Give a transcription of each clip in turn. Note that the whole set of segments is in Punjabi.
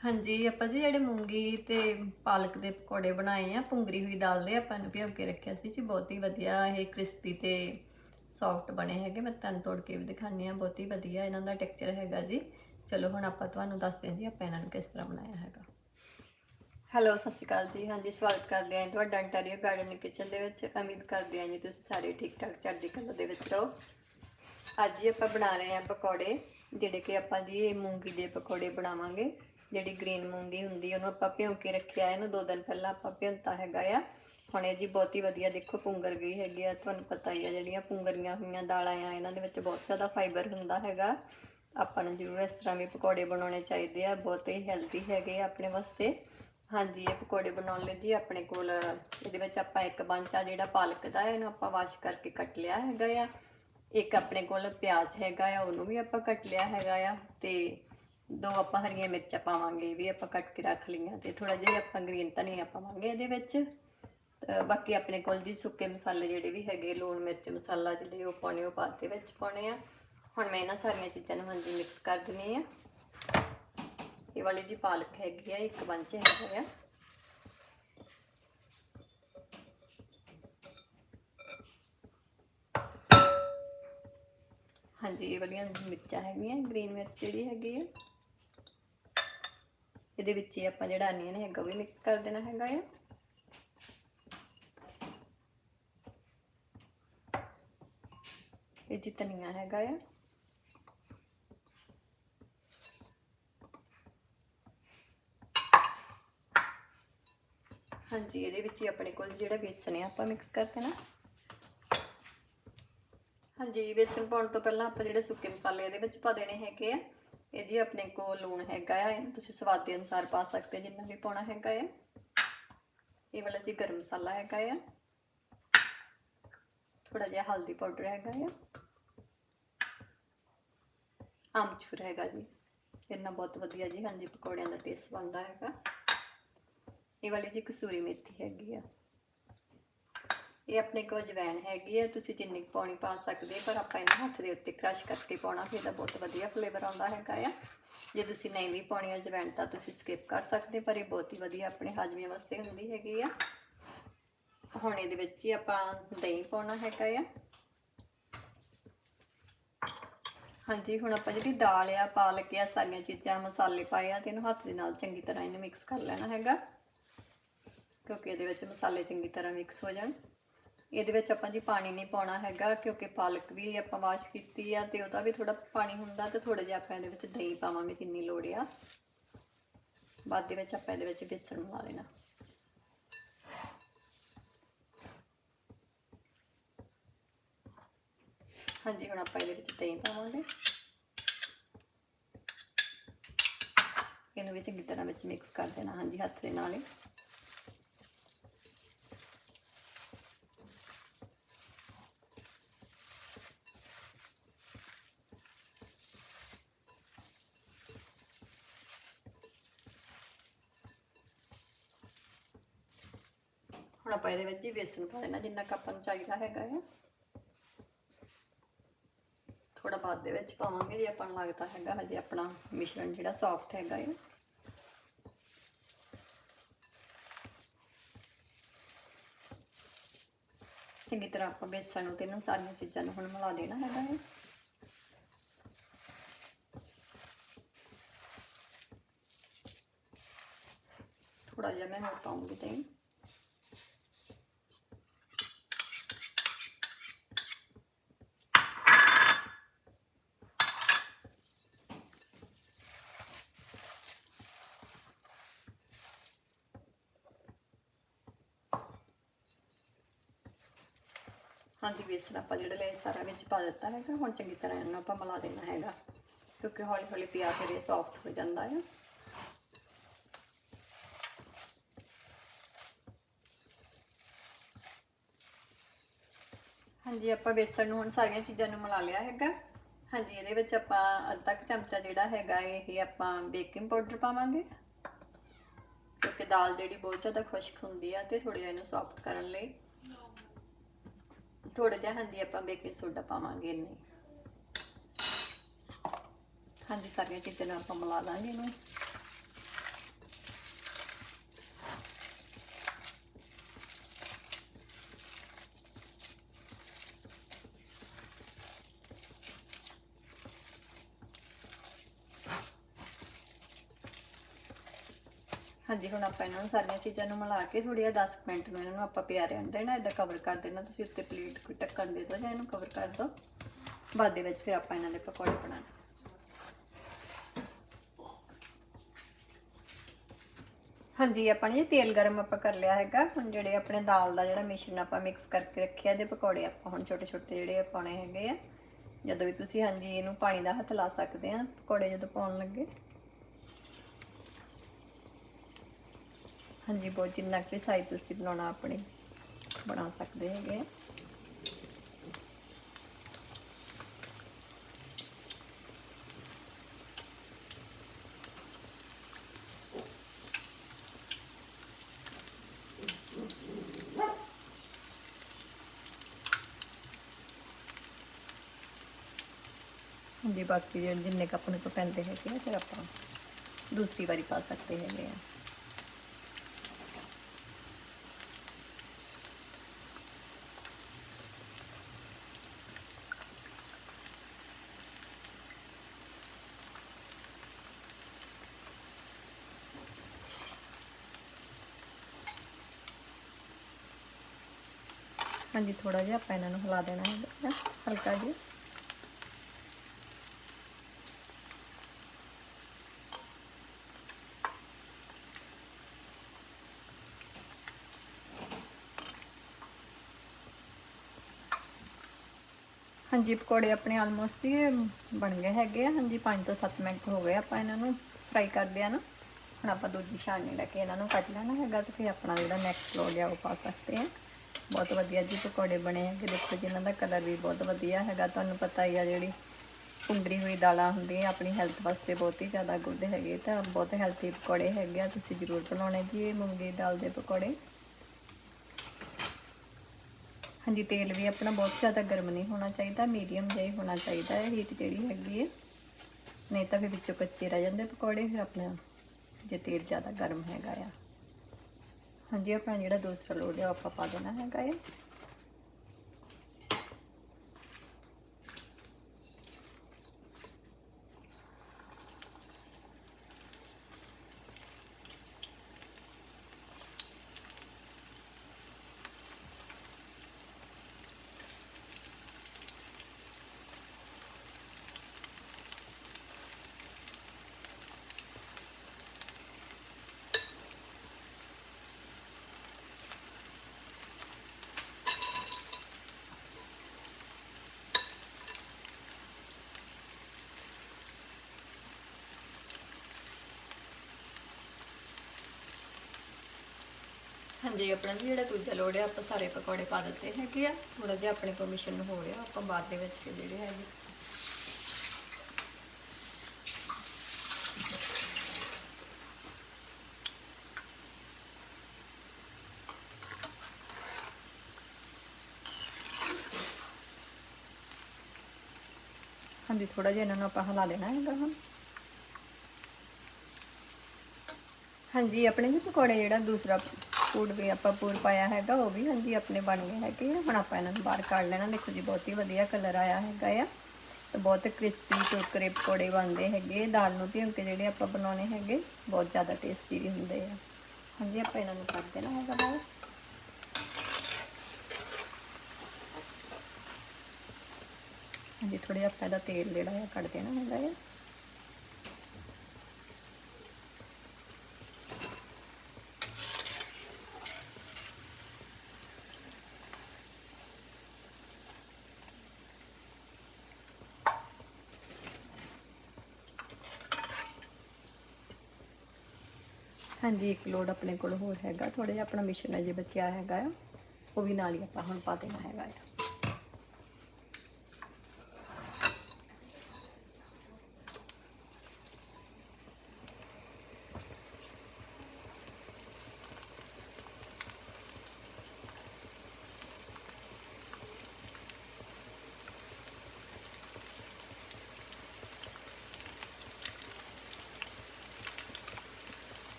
ਹਾਂਜੀ, ਆਪਾਂ ਜੀ ਜਿਹੜੇ ਮੂੰਗੀ ਤੇ ਪਾਲਕ ਦੇ ਪਕੌੜੇ ਬਣਾਏ ਆ, ਪੁੰਗਰੀ ਹੋਈ ਦਾਲ ਦੇ, ਆਪਾਂ ਨੂੰ ਭਿਓ ਕੇ ਰੱਖਿਆ ਸੀ ਜੀ, ਬਹੁਤ ਹੀ ਵਧੀਆ ਇਹ ਕ੍ਰਿਸਪੀ ਤੇ ਸੌਫਟ ਬਣੇ ਹੈਗੇ, ਮੈਂ ਤੁਹਾਨੂੰ ਤੋੜ ਕੇ ਵੀ ਦਿਖਾਉਂਦੀ ਆ ਬਹੁਤ ਹੀ ਵਧੀਆ ਇਹਨਾਂ ਦਾ ਟੈਕਸਚਰ ਹੈਗਾ ਜੀ। ਚਲੋ, ਹੁਣ ਆਪਾਂ ਤੁਹਾਨੂੰ ਦੱਸਦੇ ਹਾਂ ਜੀ, ਆਪਾਂ ਇਹਨਾਂ ਨੂੰ ਕਿਸ ਤਰ੍ਹਾਂ ਬਣਾਇਆ ਹੈਗਾ। ਹੈਲੋ, ਸਤਿ ਸ਼੍ਰੀ ਅਕਾਲ ਜੀ, ਹਾਂਜੀ, ਸਵਾਗਤ ਕਰਦੇ ਹਾਂ ਜੀ ਤੁਹਾਡਾ ਅੰਟਾਰੀਓ ਗਾਰਡਨ ਕਿਚਨ ਦੇ ਵਿੱਚ, ਉਮੀਦ ਕਰਦੇ ਹਾਂ ਜੀ ਤੁਸੀਂ ਸਾਰੇ ਠੀਕ ਠਾਕ ਚੜ੍ਹਦੀ ਕਲਾ ਦੇ ਵਿੱਚ ਰਹੋ। ਅੱਜ ਹੀ ਆਪਾਂ ਬਣਾ ਰਹੇ ਹਾਂ ਪਕੌੜੇ, ਜਿਹੜੇ ਕਿ ਆਪਾਂ ਜੀ ਇਹ ਮੂੰਗੀ ਦੇ ਪਕੌੜੇ ਬਣਾਵਾਂਗੇ। ਜਿਹੜੀ ਗ੍ਰੀਨ ਮੂੰਗੀ ਹੁੰਦੀ ਉਹਨੂੰ ਆਪਾਂ ਭਿਉਂ ਕੇ ਰੱਖਿਆ, ਇਹਨੂੰ ਦੋ ਦਿਨ ਪਹਿਲਾਂ ਆਪਾਂ ਭਿਉਂਤਾ ਹੈਗਾ ਆ। ਹੁਣ ਇਹ ਜੀ ਬਹੁਤ ਹੀ ਵਧੀਆ ਦੇਖੋ ਪੁੰਗਰ ਗਈ ਹੈਗੀ ਆ, ਤੁਹਾਨੂੰ ਪਤਾ ਹੀ ਆ ਜਿਹੜੀਆਂ ਪੁੰਗਰੀਆਂ ਹੋਈਆਂ, ਦਾਲਾਂ ਆ, ਇਹਨਾਂ ਦੇ ਵਿੱਚ ਬਹੁਤ ਜ਼ਿਆਦਾ ਫਾਈਬਰ ਹੁੰਦਾ ਹੈਗਾ। ਆਪਾਂ ਨੂੰ ਜ਼ਰੂਰ ਇਸ ਤਰ੍ਹਾਂ ਵੀ ਪਕੌੜੇ ਬਣਾਉਣੇ ਚਾਹੀਦੇ ਆ, ਬਹੁਤ ਹੀ ਹੈਲਦੀ ਹੈਗੇ ਆ ਆਪਣੇ ਵਾਸਤੇ। ਹਾਂਜੀ, ਇਹ ਪਕੌੜੇ ਬਣਾਉਣ ਲਈ ਜੀ ਆਪਣੇ ਕੋਲ, ਇਹਦੇ ਵਿੱਚ ਆਪਾਂ ਇੱਕ ਬੰਚਾ ਜਿਹੜਾ ਪਾਲਕ ਦਾ ਹੈ ਇਹਨੂੰ ਆਪਾਂ ਵਾਸ਼ ਕਰਕੇ ਕੱਟ ਲਿਆ ਹੈਗਾ ਆ। ਇੱਕ ਆਪਣੇ ਕੋਲ ਪਿਆਜ਼ ਹੈਗਾ ਆ, ਉਹਨੂੰ ਵੀ ਆਪਾਂ ਕੱਟ ਲਿਆ ਹੈਗਾ ਆ ਤੇ ਦੋ ਆਪਾਂ ਹਰੀਆਂ ਮਿਰਚਾਂ ਪਾਵਾਂਗੇ ਇਹ ਵੀ ਆਪਾਂ ਕੱਟ ਕੇ ਰੱਖ ਲਈਆਂ ਤੇ ਥੋੜਾ ਜਿਹਾ ਆਪਾਂ ਗ੍ਰੀਨ ਧਨੀਆ ਪਾਵਾਂਗੇ ਇਹਦੇ ਵਿੱਚ। ਬਾਕੀ ਆਪਣੇ ਕੋਲ ਜੀ ਸੁੱਕੇ ਮਸਾਲੇ ਜਿਹੜੇ ਵੀ ਹੈਗੇ, ਲੂਣ ਮਿਰਚ ਮਸਾਲਾ ਜਿਹੜੇ ਉਹ ਪਾਉਣੇ, ਉਹ ਬਾਅਦ ਦੇ ਵਿੱਚ ਪਾਉਣੇ ਆ। ਹੁਣ ਮੈਂ ਇਹਨਾਂ ਸਾਰੀਆਂ ਚੀਜ਼ਾਂ ਨੂੰ ਹਾਂਜੀ ਮਿਕਸ ਕਰ ਦਿੰਨੀ ਆ। ਇਹ ਵਾਲੀ ਜੀ ਪਾਲਕ ਹੈਗੀ ਆ, ਇੱਕ ਬੰਚ ਹੈਗਾ ਆ। ਹਾਂਜੀ, ਇਹ ਵਾਲੀਆਂ ਮਿਰਚਾਂ ਹੈਗੀਆਂ ਗ੍ਰੀਨ ਮਿਰਚ ਜਿਹੜੀ ਹੈਗੀ ਆ। ਇਹਦੇ ਵਿੱਚ ਹੀ ਆਪਾਂ ਜਿਹੜਾ ਅਨੀਅਨ ਹੈਗਾ ਉਹ ਵੀ ਮਿਕਸ ਕਰ ਦੇਣਾ ਹੈਗਾ ਆ। ਇਹ ਜੀ ਧਨੀਆ ਹੈਗਾ ਆ। ਹਾਂਜੀ, ਇਹਦੇ ਵਿੱਚ ਹੀ ਆਪਣੇ ਕੋਲ ਜਿਹੜਾ ਬੇਸਨ ਹੈ ਆਪਾਂ ਮਿਕਸ ਕਰ ਦੇਣਾ। ਹਾਂਜੀ ਬੇਸਣ ਪਾਉਣ ਤੋਂ ਪਹਿਲਾਂ ਆਪਾਂ ਜਿਹੜੇ ਸੁੱਕੇ ਮਸਾਲੇ ਇਹਦੇ ਵਿੱਚ ਪਾ ਦੇਣੇ ਹੈਗੇ ਆ। ਇਹ ਜੀ ਆਪਣੇ ਕੋਲ ਲੂਣ ਹੈਗਾ ਆ, ਇਹਨੂੰ ਤੁਸੀਂ ਸਵਾਦ ਦੇ ਅਨੁਸਾਰ ਪਾ ਸਕਦੇ ਜਿੰਨਾ ਵੀ ਪਾਉਣਾ ਹੈਗਾ ਹੈ ਇਹ ਵਾਲਾ ਜੀ ਗਰਮ ਮਸਾਲਾ ਹੈਗਾ ਆ। ਥੋੜਾ ਜਿਹਾ ਹਲਦੀ ਪਾਊਡਰ ਹੈਗਾ ਆ। ਆਮਚੂਰ ਹੈਗਾ ਜੀ। ਇਹਨਾਂ ਬਹੁਤ ਵਧੀਆ ਜੀ ਹਾਂਜੀ ਪਕੌੜਿਆਂ ਦਾ ਟੇਸਟ ਬਣਦਾ ਹੈਗਾ। ਇਹ ਵਾਲੀ ਜੀ ਕਸੂਰੀ ਮੇਥੀ ਹੈਗੀ ਆ। ਇਹ ਆਪਣੇ ਕੋਲ ਜਵੈਣ ਹੈਗੀ ਹੈ ਤੁਸੀਂ ਜਿੰਨੀ ਕੁ ਪਾਉਣੀ ਪਾ ਸਕਦੇ ਪਰ ਆਪਾਂ ਇਹਨੂੰ ਹੱਥ ਦੇ ਉੱਤੇ ਕ੍ਰਸ਼ ਕਰਕੇ ਪਾਉਣਾ, ਫਿਰ ਇਹਦਾ ਬਹੁਤ ਵਧੀਆ ਫਲੇਵਰ ਆਉਂਦਾ ਹੈਗਾ ਆ। ਜੇ ਤੁਸੀਂ ਨਹੀਂ ਵੀ ਪਾਉਣੀ ਹੈ ਤਾਂ ਤੁਸੀਂ ਸਕਿਪ ਕਰ ਸਕਦੇ ਪਰ ਇਹ ਬਹੁਤ ਹੀ ਵਧੀਆ ਆਪਣੇ ਹਾਜ਼ਮੇ ਵਾਸਤੇ ਹੁੰਦੀ ਹੈਗੀ ਆ। ਹੁਣ ਇਹਦੇ ਵਿੱਚ ਹੀ ਆਪਾਂ ਦਹੀਂ ਪਾਉਣਾ ਹੈਗਾ ਆ। ਹਾਂਜੀ, ਹੁਣ ਆਪਾਂ ਜਿਹੜੀ ਦਾਲ ਆ, ਪਾਲਕ ਆ, ਸਾਰੀਆਂ ਚੀਜ਼ਾਂ, ਮਸਾਲੇ ਪਾਏ ਆ, ਤੇ ਇਹਨੂੰ ਹੱਥ ਦੇ ਨਾਲ ਚੰਗੀ ਤਰ੍ਹਾਂ ਇਹਨੂੰ ਮਿਕਸ ਕਰ ਲੈਣਾ ਹੈਗਾ। ਕਿਉਂਕਿ ਇਹਦੇ ਵਿੱਚ ਮਸਾਲੇ ਚੰਗੀ ਤਰ੍ਹਾਂ ਮਿਕਸ ਹੋ ਜਾਣ। ਇਹਦੇ ਵਿੱਚ ਆਪਾਂ ਜੀ ਪਾਣੀ ਨਹੀਂ ਪਾਉਣਾ ਹੈਗਾ, ਕਿਉਂਕਿ ਪਾਲਕ ਵੀ ਆਪਾਂ ਵਾਸ਼ ਕੀਤੀ ਆ ਤੇ ਉਹਦਾ ਵੀ ਥੋੜਾ ਪਾਣੀ ਹੁੰਦਾ ਤੇ ਥੋੜਾ ਜਿਹਾ ਆਪਾਂ ਇਹਦੇ ਵਿੱਚ ਦਹੀਂ ਪਾਵਾਂਗੇ ਜਿੰਨੀ ਲੋੜ ਆ। ਬਾਅਦ ਦੇ ਵਿੱਚ ਆਪਾਂ ਇਹਦੇ ਵਿੱਚ ਬੇਸਣ ਮਿਲਾ ਦੇਣਾ। ਹਾਂਜੀ, ਹੁਣ ਆਪਾਂ ਇਹਦੇ ਵਿੱਚ ਦਹੀਂ ਪਾਵਾਂਗੇ। ਇਹਨੂੰ ਵਿੱਚ ਚੰਗੀ ਤਰ੍ਹਾਂ ਵਿੱਚ ਮਿਕਸ ਕਰ ਦੇਣਾ, ਹਾਂਜੀ, ਹੱਥ ਦੇ ਨਾਲ ਹੀ। ਹੁਣ ਆਪਾਂ ਇਹਦੇ ਵਿੱਚ ਹੀ ਵੇਸਣ ਪਾ ਦੇਣਾ, ਜਿੰਨਾ ਕੁ ਆਪਾਂ ਨੂੰ ਚਾਹੀਦਾ ਹੈਗਾ ਹੈ ਥੋੜਾ ਬਾਅਦ ਦੇ ਵਿੱਚ ਪਾਵਾਂਗੇ, ਜੇ ਆਪਾਂ ਨੂੰ ਲੱਗਦਾ ਹੈਗਾ, ਹਜੇ ਆਪਣਾ ਮਿਸ਼ਰਣ ਜਿਹੜਾ ਸੌਫਟ ਹੈਗਾ ਹੈ ਚੰਗੀ ਤਰ੍ਹਾਂ ਆਪਾਂ ਬੇਸਣ ਨੂੰ ਤੇ ਇਹਨਾਂ ਸਾਰੀਆਂ ਚੀਜ਼ਾਂ ਨੂੰ ਹੁਣ ਮਿਲਾ ਦੇਣਾ ਹੈਗਾ ਹੈ ਥੋੜਾ ਜਿਹਾ ਮੈਂ ਹੋਰ ਪਾਉਂਗੀ ਦਹੀਂ ਹਾਂਜੀ ਬੇਸਣ ਆਪਾਂ ਜਿਹੜਾ ਲਿਆ ਸਾਰਾ ਵਿੱਚ ਪਾ ਦਿੱਤਾ ਹੈਗਾ, ਹੁਣ ਚੰਗੀ ਤਰ੍ਹਾਂ ਇਹਨੂੰ ਆਪਾਂ ਮਿਲਾ ਦੇਣਾ ਹੈਗਾ, ਕਿਉਂਕਿ ਹੌਲੀ ਹੌਲੀ ਪਿਆ ਫਿਰ ਇਹ ਸੌਫਟ ਹੋ ਜਾਂਦਾ ਹੈ ਹਾਂਜੀ, ਆਪਾਂ ਬੇਸਣ ਨੂੰ ਹੁਣ ਸਾਰੀਆਂ ਚੀਜ਼ਾਂ ਨੂੰ ਮਿਲਾ ਲਿਆ ਹੈਗਾ। ਹਾਂਜੀ, ਇਹਦੇ ਵਿੱਚ ਆਪਾਂ ਅੱਧਾ ਕੁ ਚਮਚਾ ਜਿਹੜਾ ਹੈਗਾ, ਇਹ ਆਪਾਂ ਬੇਕਿੰਗ ਪਾਊਡਰ ਪਾਵਾਂਗੇ, ਕਿਉਂਕਿ ਦਾਲ ਜਿਹੜੀ ਬਹੁਤ ਜ਼ਿਆਦਾ ਖੁਸ਼ਕ ਹੁੰਦੀ ਆ, ਤੇ ਥੋੜੀ ਜਿਹਾ ਇਹਨੂੰ ਸੌਫਟ ਕਰਨ ਲਈ। ਥੋੜਾ ਜਿਹਾ ਹਾਂਜੀ ਆਪਾਂ ਬੇਕਿੰਗ ਸੋਡਾ ਪਾਵਾਂਗੇ ਇਹਨੇ ਹਾਂਜੀ, ਸਾਰੀਆਂ ਚੀਜ਼ਾਂ ਨੂੰ ਆਪਾਂ ਮਿਲਾ ਦਾਂਗੇ ਇਹਨੂੰ। ਹਾਂਜੀ, ਹੁਣ ਆਪਾਂ ਇਹਨਾਂ ਨੂੰ ਸਾਰੀਆਂ ਚੀਜ਼ਾਂ ਨੂੰ ਮਿਲਾ ਕੇ ਥੋੜੀ ਜਿਹਾ 10 ਮਿੰਟ ਨੂੰ ਇਹਨਾਂ ਨੂੰ ਆਪਾਂ ਪਿਆ ਰਹਿਣ ਦੇਣਾ ਇਦਾਂ ਕਵਰ ਕਰ ਦੇਣਾ, ਤੁਸੀਂ ਉੱਤੇ ਪਲੇਟ ਕੋਈ ਢੱਕਣ ਦੇ ਦਿਓ ਜਾਂ ਇਹਨੂੰ ਕਵਰ ਕਰ ਦਿਓ। ਬਾਅਦ ਦੇ ਵਿੱਚ ਫਿਰ ਆਪਾਂ ਇਹਨਾਂ ਦੇ ਪਕੌੜੇ ਬਣਾਉਣੇ। ਹਾਂਜੀ, ਆਪਾਂ ਨੇ ਜੀ ਤੇਲ ਗਰਮ ਆਪਾਂ ਕਰ ਲਿਆ ਹੈਗਾ। ਹੁਣ ਜਿਹੜੇ ਆਪਣੇ ਦਾਲ ਦਾ ਜਿਹੜਾ ਮਿਸ਼ਰਣ ਆਪਾਂ ਮਿਕਸ ਕਰਕੇ ਰੱਖਿਆ, ਇਹਦੇ ਪਕੌੜੇ ਆਪਾਂ ਹੁਣ ਛੋਟੇ ਛੋਟੇ ਜਿਹੜੇ ਪਾਉਣੇ ਹੈਗੇ ਆ। ਜਦੋਂ ਵੀ ਤੁਸੀਂ, ਹਾਂਜੀ, ਇਹਨੂੰ ਪਾਣੀ ਦਾ ਹੱਥ ਲਾ ਸਕਦੇ ਆ, ਪਕੌੜੇ ਜਦੋਂ ਪਾਉਣ ਲੱਗੇ। ਹਾਂਜੀ, ਬਹੁਤ ਜਿੰਨਾ ਕਿ ਸਾਈ ਤੁਸੀਂ ਬਣਾਉਣਾ ਆਪਣੇ ਬਣਾ ਸਕਦੇ ਹੈਗੇ ਆ। ਹਾਂਜੀ, ਬਾਕੀ ਜਿਹੜੇ ਜਿੰਨੇ ਕੁ ਆਪਣੇ ਕੋ ਪੈਂਦੇ ਹੈਗੇ ਆ, ਫਿਰ ਆਪਾਂ ਦੂਸਰੀ ਵਾਰੀ ਪਾ ਸਕਦੇ ਹੈਗੇ ਆ। ਹਾਂਜੀ ਥੋੜਾ ਜਿਹਾ ਆਪਾਂ ਇਹਨਾਂ ਨੂੰ ਹਿਲਾ ਦੇਣਾ ਹੈ ਹਲਕਾ ਜਿਹਾ। ਹਾਂਜੀ, ਪਕੌੜੇ ਆਪਣੇ ਆਲਮੋਸਟ ਹੀ ਬਣ ਗਏ ਹੈਗੇ ਆ। ਹਾਂਜੀ 5 ਤੋਂ 7 ਮਿੰਟ ਹੋ ਗਏ ਆਪਾਂ ਇਹਨਾਂ ਨੂੰ ਫਰਾਈ ਕਰਦੇ ਆ ਨਾ। ਹੁਣ ਆਪਾਂ ਦੂਜੀ ਛਾਣਨੀ ਲੈ ਕੇ ਇਹਨਾਂ ਨੂੰ ਕੱਟ ਲੈਣਾ ਹੈਗਾ ਤੇ ਫਿਰ ਆਪਣਾ ਜਿਹੜਾ ਨੈਕਸਟ ਲੋਡ ਆ ਉਹ ਪਾ ਸਕਦੇ ਆ। ਬਹੁਤ ਵਧੀਆ ਜੀ ਪਕੌੜੇ ਬਣੇ ਹੈਗੇ ਦੇਖੋ ਜਿਨ੍ਹਾਂ ਦਾ ਕਲਰ ਵੀ ਬਹੁਤ ਵਧੀਆ ਹੈਗਾ। ਤੁਹਾਨੂੰ ਪਤਾ ਹੀ ਆ ਜਿਹੜੀ ਪੁੰਗਰੀ ਹੋਈ ਦਾਲਾਂ ਹੁੰਦੀਆਂ, ਆਪਣੀ ਹੈਲਥ ਵਾਸਤੇ ਬਹੁਤ ਹੀ ਜ਼ਿਆਦਾ ਗੁੱਡ ਹੈਗੇ। ਤਾਂ ਬਹੁਤ ਹੈਲਥੀ ਪਕੌੜੇ ਹੈਗੇ ਆ। ਤੁਸੀਂ ਜ਼ਰੂਰ ਬਣਾਉਣੇ ਜੀ ਇਹ ਮੂੰਗੀ ਦਾਲ ਦੇ ਪਕੌੜੇ। ਹਾਂਜੀ, ਤੇਲ ਵੀ ਆਪਣਾ ਬਹੁਤ ਜ਼ਿਆਦਾ ਗਰਮ ਨਹੀਂ ਹੋਣਾ ਚਾਹੀਦਾ ਮੀਡੀਅਮ ਜਿਹਾ ਹੀ ਹੋਣਾ ਚਾਹੀਦਾ। ਹੈ ਹੀਟ ਜਿਹੜੀ ਹੈਗੀ ਹੈ ਨਹੀਂ ਤਾਂ ਫਿਰ ਵਿੱਚੋਂ ਕੱਚੇ ਰਹਿ ਜਾਂਦੇ ਪਕੌੜੇ। ਫਿਰ ਆਪਣਾ ਜੇ ਤੇਲ ਜ਼ਿਆਦਾ ਗਰਮ ਹੈਗਾ ਆ। ਹਾਂਜੀ ਆਪਣਾ ਜਿਹੜਾ ਦੂਸਰਾ ਲੋਡ ਹੈ ਉਹ ਆਪਾਂ ਪਾ ਦੇਣਾ ਹੈਗਾ ਇਹ ਹਾਂਜੀ, ਆਪਣਾ ਜੀ ਜਿਹੜਾ ਦੂਜਾ ਲੋੜ ਹੈ ਆਪਾਂ ਸਾਰੇ ਪਕੌੜੇ ਪਾ ਦਿੱਤੇ ਹੈਗੇ ਆ। ਥੋੜਾ ਜਿਹਾ ਆਪਣੇ ਪਰਮਿਸ਼ਨ ਨੂੰ ਹੋ ਰਿਹਾ, ਆਪਾਂ ਬਾਅਦ ਦੇ ਵਿੱਚ ਫਿਰ ਜਿਹੜੇ ਹੈਗੇ। ਹਾਂਜੀ ਥੋੜਾ ਜਿਹਾ ਇਹਨਾਂ ਨੂੰ ਆਪਾਂ ਹਿਲਾ ਲੈਣਾ ਹੈਗਾ ਹੁਣ। ਹਾਂਜੀ, ਆਪਣੇ ਜੀ ਪਕੌੜੇ ਜਿਹੜਾ ਦੂਸਰਾ ਫੂਡ ਵੀ ਆਪਾਂ ਪੂਰ ਪਾਇਆ ਹੈਗਾ, ਉਹ ਵੀ ਹਾਂਜੀ ਆਪਣੇ ਬਣ ਗਏ ਹੈਗੇ ਆ। ਹੁਣ ਆਪਾਂ ਇਹਨਾਂ ਨੂੰ ਬਾਹਰ ਕੱਢ ਲੈਣਾ। ਦੇਖੋ ਜੀ, ਬਹੁਤ ਹੀ ਵਧੀਆ ਕਲਰ ਆਇਆ ਹੈਗਾ ਆ। ਤੇ ਬਹੁਤ ਕ੍ਰਿਸਪੀ ਟੋਕਰੇ ਪਕੌੜੇ ਬਣਦੇ ਹੈਗੇ। ਦਾਲ ਨੂੰ ਭਿਉਂ ਕੇ ਜਿਹੜੇ ਆਪਾਂ ਬਣਾਉਣੇ ਹੈਗੇ, ਬਹੁਤ ਜ਼ਿਆਦਾ ਟੇਸਟੀ ਵੀ ਹੁੰਦੇ ਆ। ਹਾਂਜੀ, ਆਪਾਂ ਇਹਨਾਂ ਨੂੰ ਕੱਢ ਦੇਣਾ ਹੈਗਾ ਬਾਹਰ। ਹਾਂਜੀ ਥੋੜਾ ਜਿਹਾ ਆਪਾਂ ਇਹਦਾ ਤੇਲ ਜਿਹੜਾ ਹੈ ਕੱਢ ਦੇਣਾ ਹੈਗਾ ਆ। ਹਾਂਜੀ, ਇੱਕ ਲੋਡ ਆਪਣੇ ਕੋਲ ਹੋਰ ਹੈਗਾ ਥੋੜਾ ਜਿਹਾ ਆਪਣਾ ਮਿਸ਼ਨ ਅਜੇ ਬਚਿਆ ਹੈਗਾ ਆ, ਉਹ ਵੀ ਨਾਲ ਹੀ ਆਪਾਂ ਹੁਣ ਪਾ ਦੇਣਾ ਹੈਗਾ ਆ।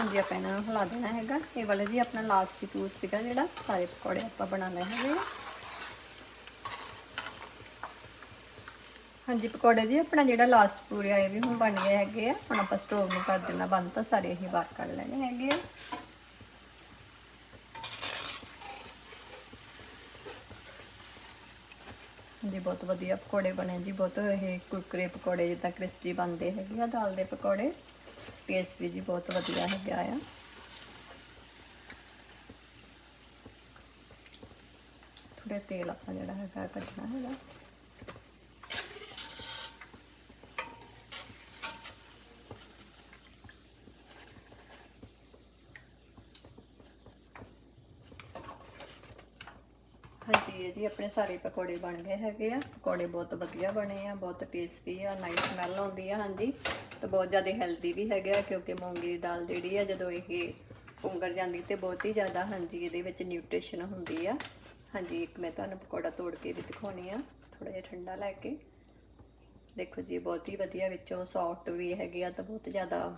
ਹਾਂਜੀ, ਆਪਾਂ ਇਹਨਾਂ ਨੂੰ ਹਿਲਾ ਦੇਣਾ ਹੈਗਾ। ਇਹ ਵਾਲਾ ਜੀ ਆਪਣਾ ਲਾਸਟ ਪੂਸ ਸੀਗਾ ਜਿਹੜਾ ਸਾਰੇ ਪਕੌੜੇ ਆਪਾਂ ਬਣਾ ਲਏ ਹੈਗੇ ਆ। ਹਾਂਜੀ, ਪਕੌੜੇ ਜੀ ਆਪਣਾ ਜਿਹੜਾ ਲਾਸਟ ਪੂਰੇ ਆਏ ਵੀ ਹੁਣ ਬਣ ਗਏ ਹੈਗੇ ਆ। ਹੁਣ ਆਪਾਂ ਸਟੋਵ ਨੂੰ ਕਰ ਦੇਣਾ ਬੰਦ, ਤਾਂ ਸਾਰੇ ਹੀ ਬਾਹਰ ਕੱਢ ਲੈਣੇ ਹੈਗੇ ਆ। ਜੀ, ਬਹੁਤ ਵਧੀਆ ਪਕੌੜੇ ਬਣੇ ਜੀ, ਬਹੁਤ ਇਹ ਕੁਰਕਰੇ ਪਕੌੜੇ ਜਿੱਦਾਂ ਕ੍ਰਿਸਪੀ ਬਣਦੇ ਹੈਗੇ ਆ, ਦਾਲ ਦੇ ਪਕੌੜੇ। ਟੇਸਟ ਵੀ ਜੀ ਬਹੁਤ ਵਧੀਆ ਹੈਗਾ ਆ। ਥੋੜਾ ਤੇਲ ਆਪਾਂ ਜਿਹੜਾ ਹੈਗਾ ਕੱਢਣਾ ਹੈਗਾ। ਹਾਂਜੀ ਇਹ ਜੀ ਆਪਣੇ ਸਾਰੇ ਪਕੌੜੇ ਬਣ ਗਏ ਹੈਗੇ ਆ। ਪਕੌੜੇ ਬਹੁਤ ਵਧੀਆ ਬਣੇ ਆ, ਬਹੁਤ ਟੇਸਟੀ ਆ ਨਾਈਸ ਸਮੈਲ ਆਉਂਦੀ ਆ, ਹਾਂਜੀ। ਤੇ ਬਹੁਤ ਜ਼ਿਆਦਾ ਹੈਲਦੀ ਵੀ ਹੈਗੇ ਆ, ਕਿਉਂਕਿ ਮੂੰਗੀ ਦੀ ਦਾਲ ਜਿਹੜੀ ਆ, ਜਦੋਂ ਇਹ ਪੁੰਗਰ ਜਾਂਦੀ ਤੇ ਬਹੁਤ ਹੀ ਜ਼ਿਆਦਾ ਹਾਂਜੀ, ਇਹਦੇ ਵਿੱਚ ਨਿਊਟ੍ਰੀਸ਼ਨ ਹੁੰਦੀ ਆ। ਹਾਂਜੀ, ਇੱਕ ਮੈਂ ਤੁਹਾਨੂੰ ਪਕੌੜਾ ਤੋੜ ਕੇ ਵੀ ਦਿਖਾਉਣੀ ਆ ਥੋੜਾ ਜਿਹਾ ਠੰਡਾ ਲੈ ਕੇ। ਦੇਖੋ ਜੀ ਬਹੁਤ ਹੀ ਵਧੀਆ ਵਿੱਚੋਂ ਸੌਫਟ ਵੀ ਹੈਗੇ ਆ, ਤਾਂ ਬਹੁਤ ਜ਼ਿਆਦਾ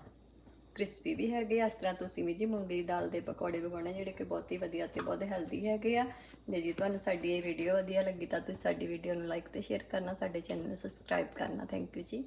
ਕ੍ਰਿਸਪੀ ਵੀ ਹੈਗੇ ਆ। ਇਸ ਤਰ੍ਹਾਂ ਤੁਸੀਂ ਵੀ ਜੀ ਮੂੰਗੀ ਦੀ ਦਾਲ ਦੇ ਪਕੌੜੇ ਬਣਾਉਣੇ ਜਿਹੜੇ ਕਿ ਬਹੁਤ ਹੀ ਵਧੀਆ ਤੇ ਬਹੁਤ ਹੈਲਦੀ ਹੈਗੇ ਆ। ਜੇ ਜੀ ਤੁਹਾਨੂੰ ਸਾਡੀ ਇਹ ਵੀਡੀਓ ਵਧੀਆ ਲੱਗੀ, ਤਾਂ ਤੁਸੀਂ ਸਾਡੀ ਵੀਡੀਓ ਨੂੰ ਲਾਈਕ ਤੇ ਸ਼ੇਅਰ ਕਰਨਾ, ਸਾਡੇ ਚੈਨਲ ਨੂੰ ਸਬਸਕ੍ਰਾਈਬ ਕਰਨਾ। ਥੈਂਕ ਯੂ ਜੀ।